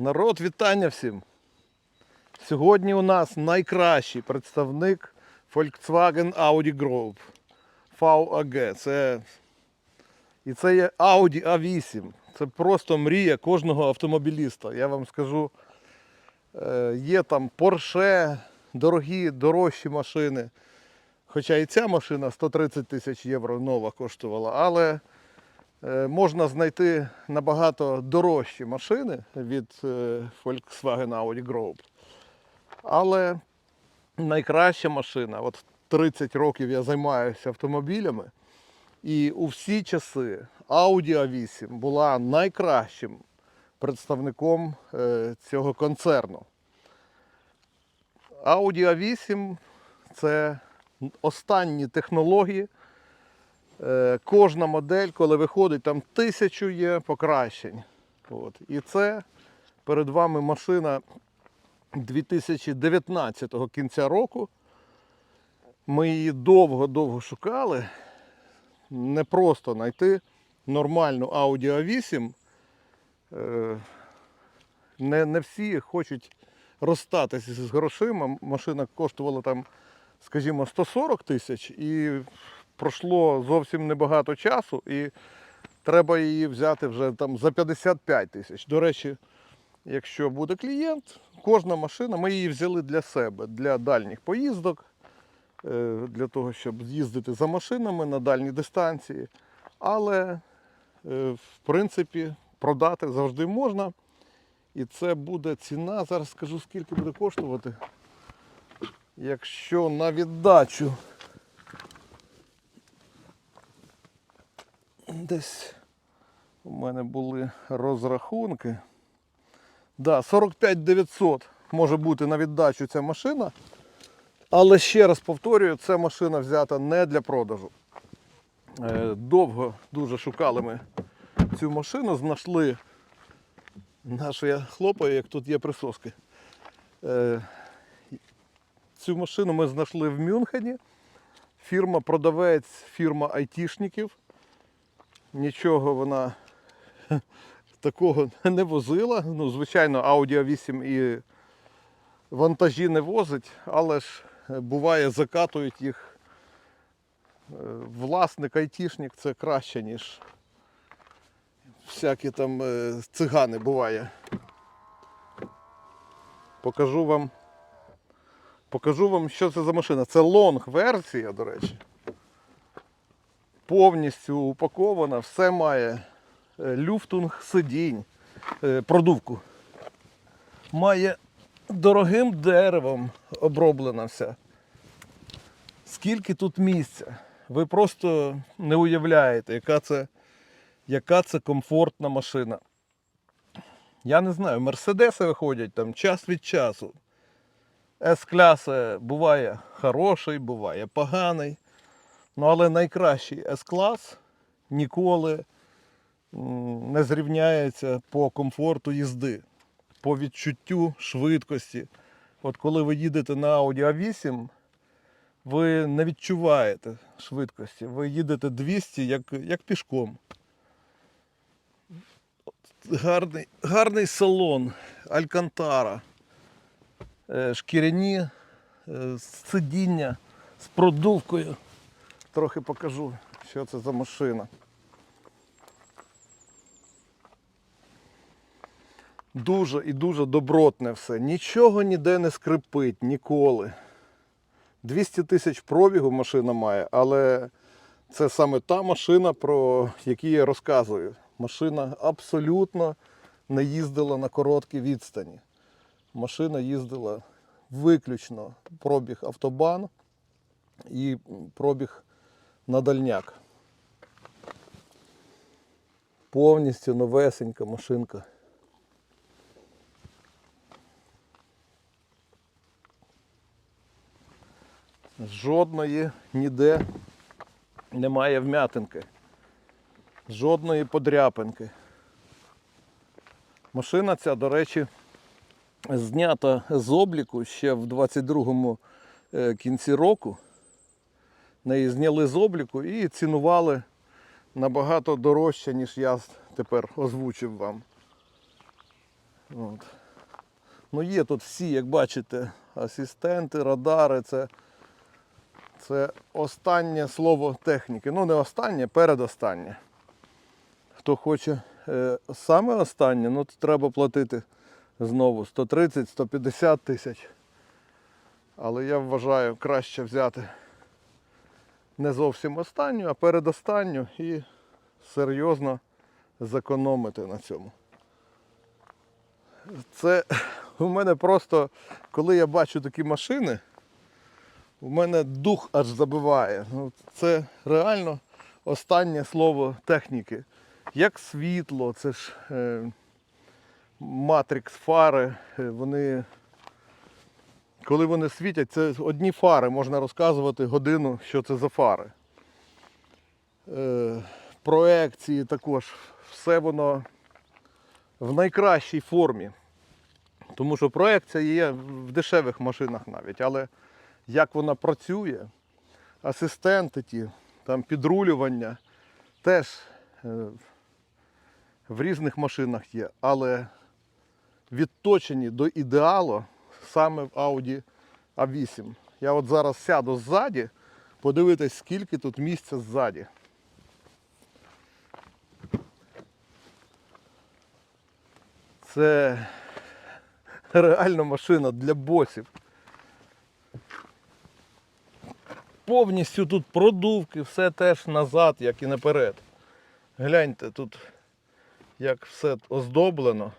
Народ, вітання всім! Сьогодні у нас найкращий представник Volkswagen Audi Group VAG. Це... І це є Audi A8. Це просто мрія кожного автомобіліста. Я вам скажу, е, є там Porsche, дорогі, дорожчі машини. Хоча і ця машина 130 тисяч євро нова коштувала, але можна знайти набагато дорожчі машини від е, Volkswagen Audi Group. Але найкраща машина, от 30 років я займаюся автомобілями, і у всі часи Audi A8 була найкращим представником е, цього концерну. Audi A8 це останні технології. Е, Кожна модель, коли виходить, там тисячу є покращень. От. І це перед вами машина 2019 кінця року. Ми її довго-довго шукали. Не просто знайти нормальну Audi A8. Е, Не, не всі хочуть розстатися з грошима. Машина коштувала там, скажімо, 140 тисяч і пройшло зовсім небагато часу, і треба її взяти вже там за 55 тисяч. До речі, якщо буде клієнт, кожна машина, ми її взяли для себе, для дальніх поїздок, е, для того, щоб з'їздити за машинами на дальні дистанції. Але, е, в принципі, продати завжди можна. І це буде ціна, зараз скажу скільки буде коштувати. Якщо на віддачу десь у мене були розрахунки. Да, 45 900 може бути на віддачу ця машина. Але ще раз повторюю, ця машина взята не для продажу. Е, Довго дуже шукали ми цю машину, знайшли нашу я хлопаю, як тут є присоски. Е, Цю машину ми знайшли в Мюнхені. Фірма продавець, фірма айтішників. Нічого вона такого не возила. Ну, звичайно, Audi A8 і вантажі не возить, але ж е, буває закатують їх. Е, Власник айтішник це краще, ніж всякі там е, цигани буває. Покажу вам. Покажу вам, що це за машина. Це лонг версія, до речі. Повністю упакована, все має е, люфтунг сидінь, е, продувку. Має дорогим деревом оброблена вся. Скільки тут місця? Ви просто не уявляєте, яка це, яка це комфортна машина. Я не знаю, мерседеси виходять там час від часу. С-класа буває хороший, буває поганий. Ну, але найкращий С-клас ніколи не зрівняється по комфорту їзди, по відчуттю швидкості. От коли ви їдете на Audi A8, ви не відчуваєте швидкості. Ви їдете 200 як, як пішком. Гарний, гарний салон, Алькантара е, шкіряні е, сидіння з продувкою. Трохи покажу, що це за машина. Дуже і дуже добротне все. Нічого ніде не скрипить ніколи. 200 тисяч пробігу машина має, але це саме та машина, про яку я розказую. Машина абсолютно не їздила на короткі відстані машина їздила виключно пробіг автобан і пробіг на дальняк. Повністю новесенька машинка. Жодної ніде немає вм'ятинки. Жодної подряпинки. Машина ця, до речі, знята з обліку ще в 22-му е, кінці року. Неї зняли з обліку і цінували набагато дорожче, ніж я тепер озвучив вам. От. Ну є тут всі, як бачите, асистенти, радари, це, це останнє слово техніки. Ну не останнє, передостаннє. Хто хоче е, саме останнє, ну то треба платити знову 130-150 тисяч. Але я вважаю краще взяти не зовсім останню, а передостанню і серйозно зекономити на цьому. Це у мене просто, коли я бачу такі машини, у мене дух аж забиває. Ну, Це реально останнє слово техніки. Як світло, це ж е, матрикс фари, е, вони. Коли вони світять, це одні фари, можна розказувати годину, що це за фари. Е, проекції також, все воно в найкращій формі. Тому що проекція є в дешевих машинах навіть, але як вона працює, асистенти ті, там підрулювання теж е, в різних машинах є, але відточені до ідеалу саме в Audi A8. Я от зараз сяду ззаді, подивитись, скільки тут місця ззаді. Це реально машина для босів. Повністю тут продувки, все теж назад, як і наперед. Гляньте, тут як все оздоблено.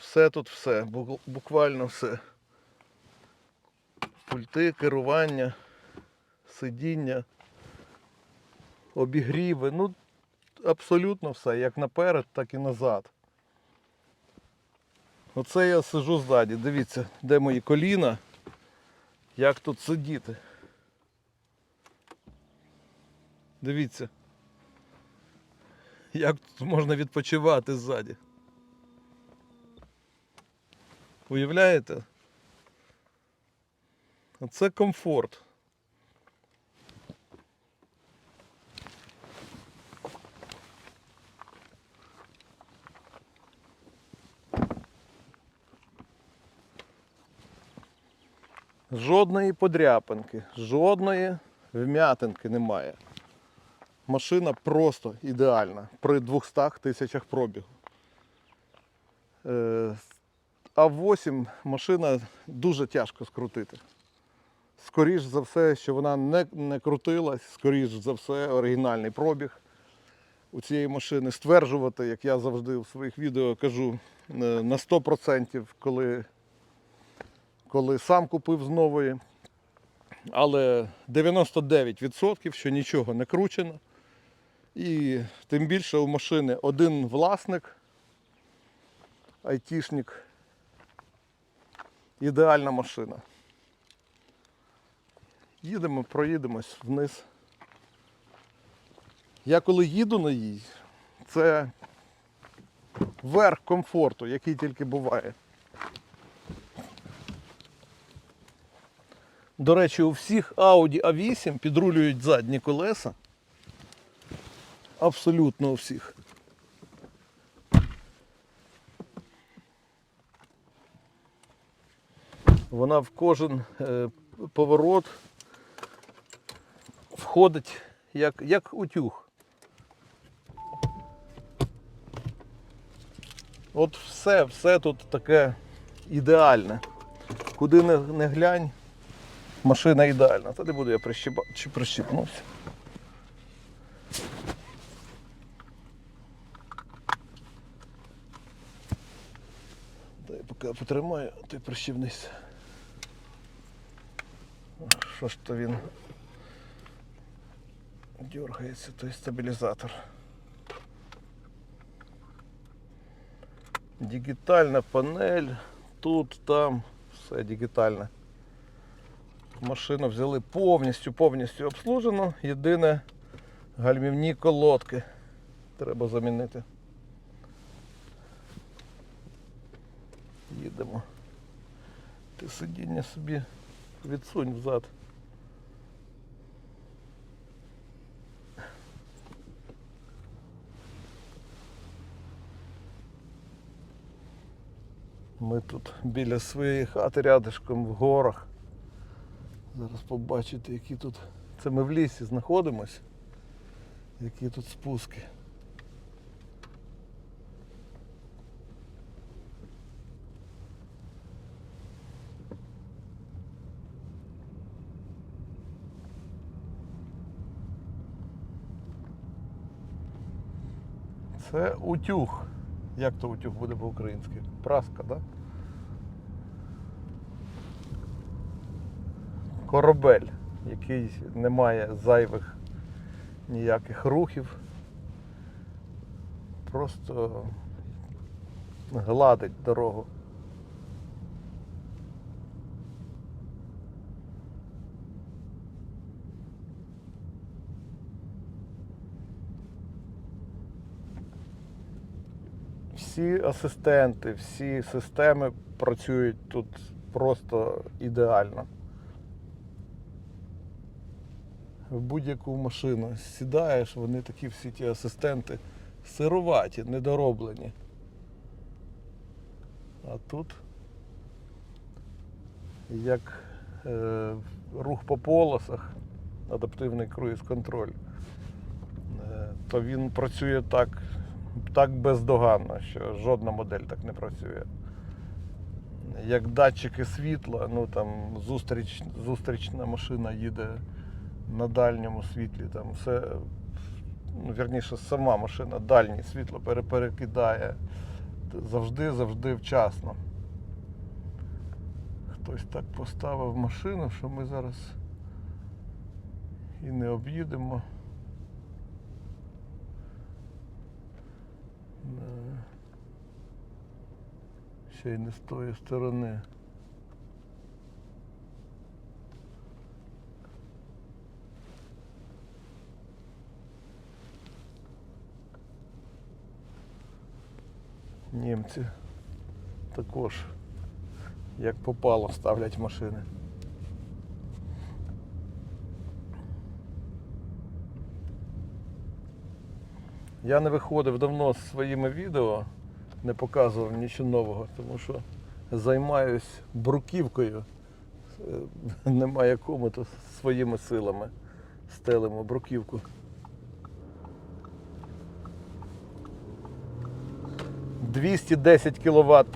Все тут все, буквально все. Пульти, керування, сидіння, обігріви. Ну, абсолютно все, як наперед, так і назад. Оце я сижу ззаді. Дивіться, де мої коліна, як тут сидіти. Дивіться. Як тут можна відпочивати ззаді. Уявляєте? Оце комфорт. Жодної подряпинки, жодної вм'ятинки немає. Машина просто ідеальна при 200 тисячах пробігу. Е, А8 машина дуже тяжко скрутити. Скоріш за все, що вона не, не крутилась, скоріш за все, оригінальний пробіг у цієї машини. Стверджувати, як я завжди в своїх відео кажу, е, на 100%, коли, коли сам купив з нової. Але 99% що нічого не кручено. І тим більше у машини один власник, айтішник. Ідеальна машина. Їдемо, проїдемось вниз. Я коли їду на їй, це верх комфорту, який тільки буває. До речі, у всіх Audi A8 підрулюють задні колеса. Абсолютно у всіх. Вона в кожен е, поворот входить як, як утюг. От все, все тут таке ідеальне. Куди не, не глянь, машина ідеальна. Та не буду я прищіпати, чи прищіпнувся. Дай поки я потримаю, ти прищіпнись. Що ж то він дергається, той стабілізатор. Дигітальна панель, тут, там, все дигітальне. Машину взяли повністю, повністю обслужену. Єдине гальмівні колодки треба замінити. Їдемо. Ти сидіння собі відсунь взад. Ми тут біля своєї хати рядишком в горах. Зараз побачите, які тут. Це ми в лісі знаходимось. Які тут спуски. Це утюг. Як то утюг буде по-українськи? Праска, так? Да? Корабель, який не має зайвих ніяких рухів. Просто гладить дорогу. Всі асистенти, всі системи працюють тут просто ідеально. В будь-яку машину сідаєш, вони такі всі ті асистенти сируваті, недороблені. А тут як е, рух по полосах, адаптивний круїз-контроль, е, то він працює так, так бездоганно, що жодна модель так не працює. Як датчики світла, ну там зустріч, зустрічна машина їде на дальньому світлі, там все, ну, вірніше, сама машина дальнє світло перекидає завжди, завжди вчасно. Хтось так поставив машину, що ми зараз і не об'їдемо. Е, Ще й не з тої сторони. Німці також як попало ставлять машини. Я не виходив давно з своїми відео, не показував нічого нового, тому що займаюсь бруківкою. Е, Немає кому, то своїми силами стелимо бруківку. 210 кВт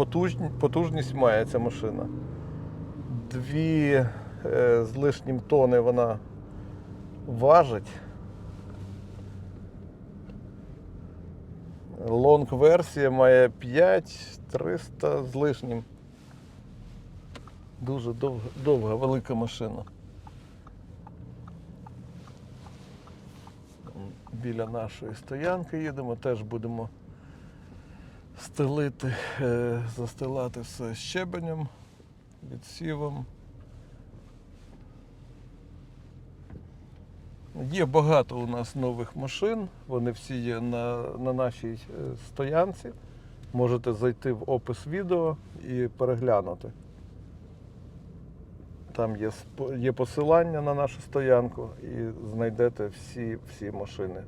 потужність має ця машина. Дві е, з лишнім тони вона важить. Лонг версія має 5300 з лишнім. Дуже довга, довга велика машина. Біля нашої стоянки їдемо, теж будемо стелити, е, застилати все щебенем, відсівом. Є багато у нас нових машин, вони всі є на, на нашій е, стоянці. Можете зайти в опис відео і переглянути. Там є, є посилання на нашу стоянку і знайдете всі, всі машини.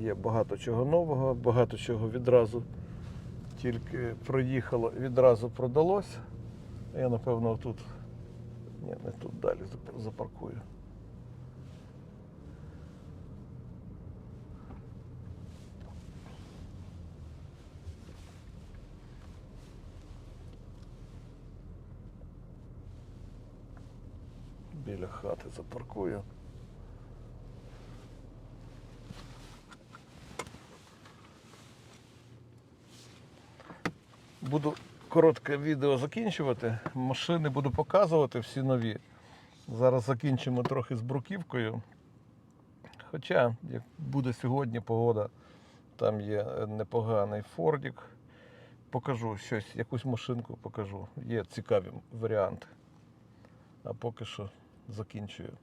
Є багато чого нового, багато чого відразу тільки проїхало, відразу продалося. Я напевно тут. Ні, не тут далі запаркую. Біля хати запаркую. Буду коротке відео закінчувати. Машини буду показувати всі нові. Зараз закінчимо трохи з бруківкою. Хоча, як буде сьогодні погода, там є непоганий Фордік. Покажу щось, якусь машинку покажу. Є цікаві варіанти. А поки що закінчую.